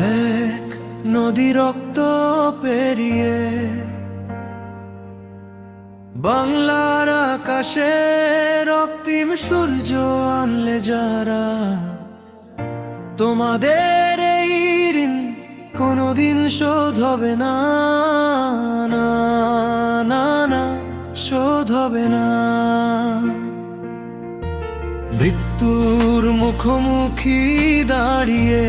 এক নদী রক্ত পেরিয়ে বাংলার আকাশে রক্তিম সূর্য আনলে যারা তোমাদের এই ঋণ কোনোদিন শোধ হবে না না না শোধ হবে না। মৃত্যুর মুখোমুখি দাঁড়িয়ে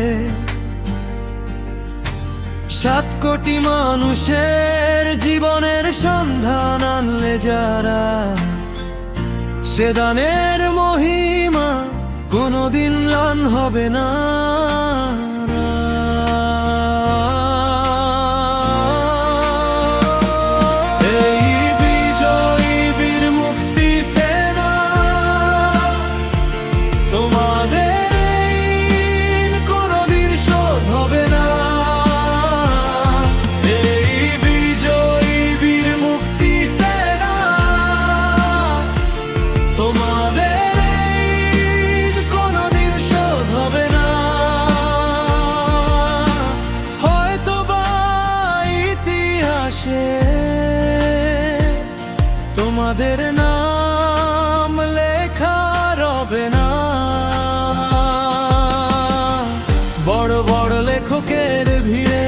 সাত কোটি মানুষের জীবনের সন্ধান আনলে যারা সে দানের মহিমা কোনোদিন লান হবে না। তোমাদের নাম লেখা রবে না। বড় বড় লেখকের ভিড়ে,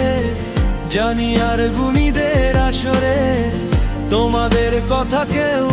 জানি আর গুণীদের আসরে, তোমাদের কথা কেউ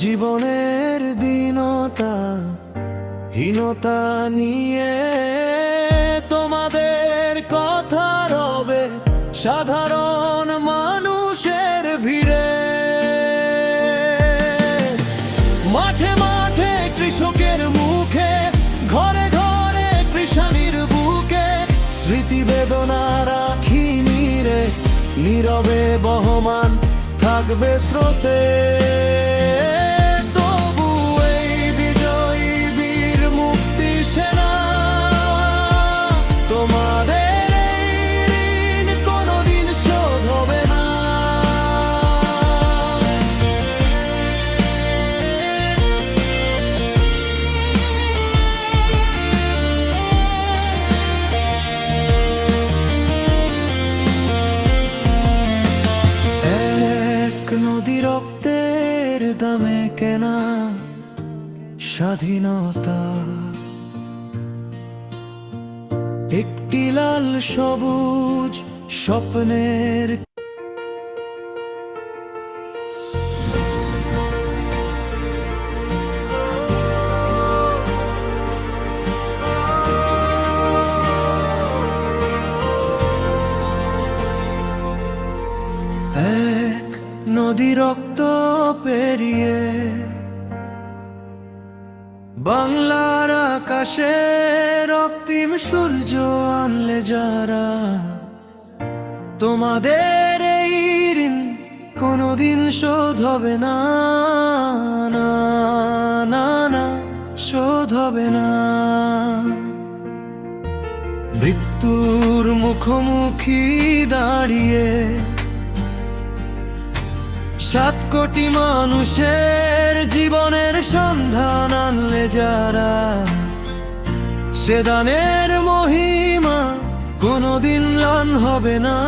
জীবনের দীনতা, হীনতা নিয়ে তোমাদের কথা রবে সাধারণ মানুষের ভিড়ে। মাঠে মাঠে কৃষকের মুখে, ঘরে ঘরে কৃষানির বুকে স্মৃতি বেদনা রাখি নীরে নীরবে বহমান থাকবে স্রোতে স্বাধীনতা একটি লাল সবুজ স্বপ্নের আকাশে রক্তিম সূর্য আনলে যারা? তোমাদের এই ঋণ কোনোদিন শোধ হবে না না না শোধ হবে না। মৃত্যুর মুখোমুখি দাঁড়িয়ে সাত কোটি মানুষের জীবনের সন্ধান আনলে যারা? সে দানের মহিমা কোনোদিন লান হবে না।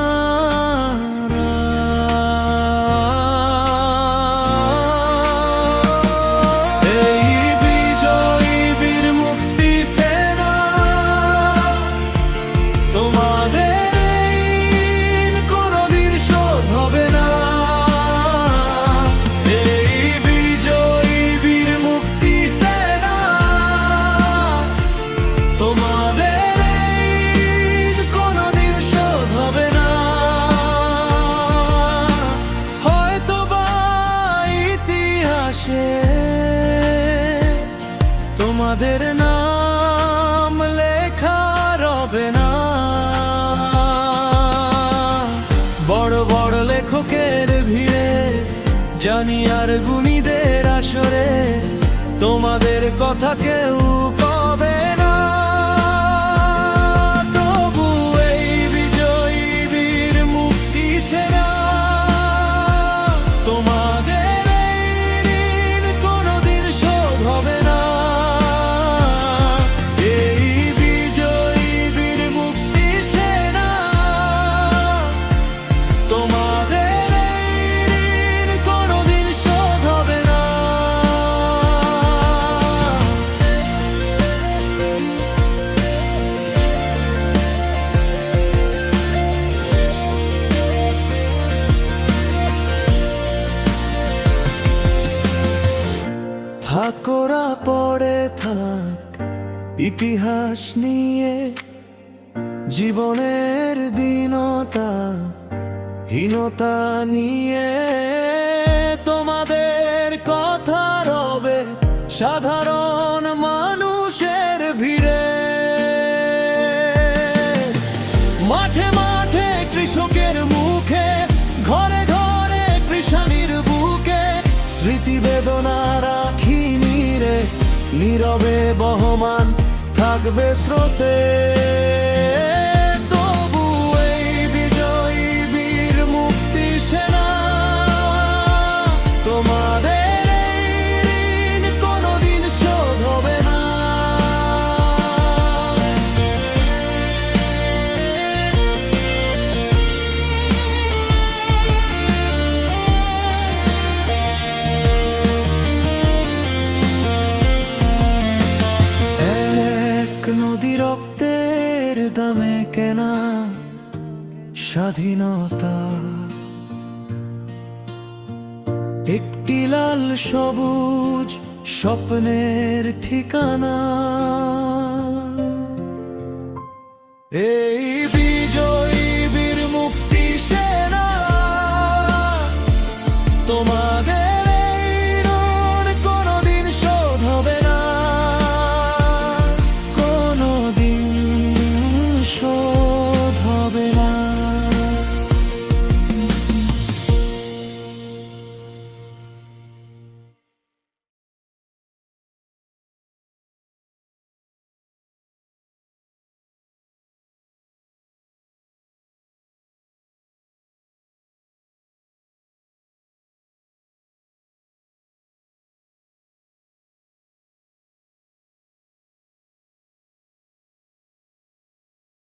তোমাদের নাম লেখা রবে না। বড় বড় লেখকের ভিড়ে, জানি আর গুণীদের আসরে, তোমাদের কথা কেউ কবে না থাকোরা পড়ে থাক ইতিহাস নিয়ে জীবনের দীনতা হীনতা নিয়ে। তোমাদের কথা রবে সাধারণ নীরবে বহমান থাকবে স্রোতে। দামে কেনা স্বাধীনতা। একটি লাল সবুজ স্বপ্নের ঠিকানা।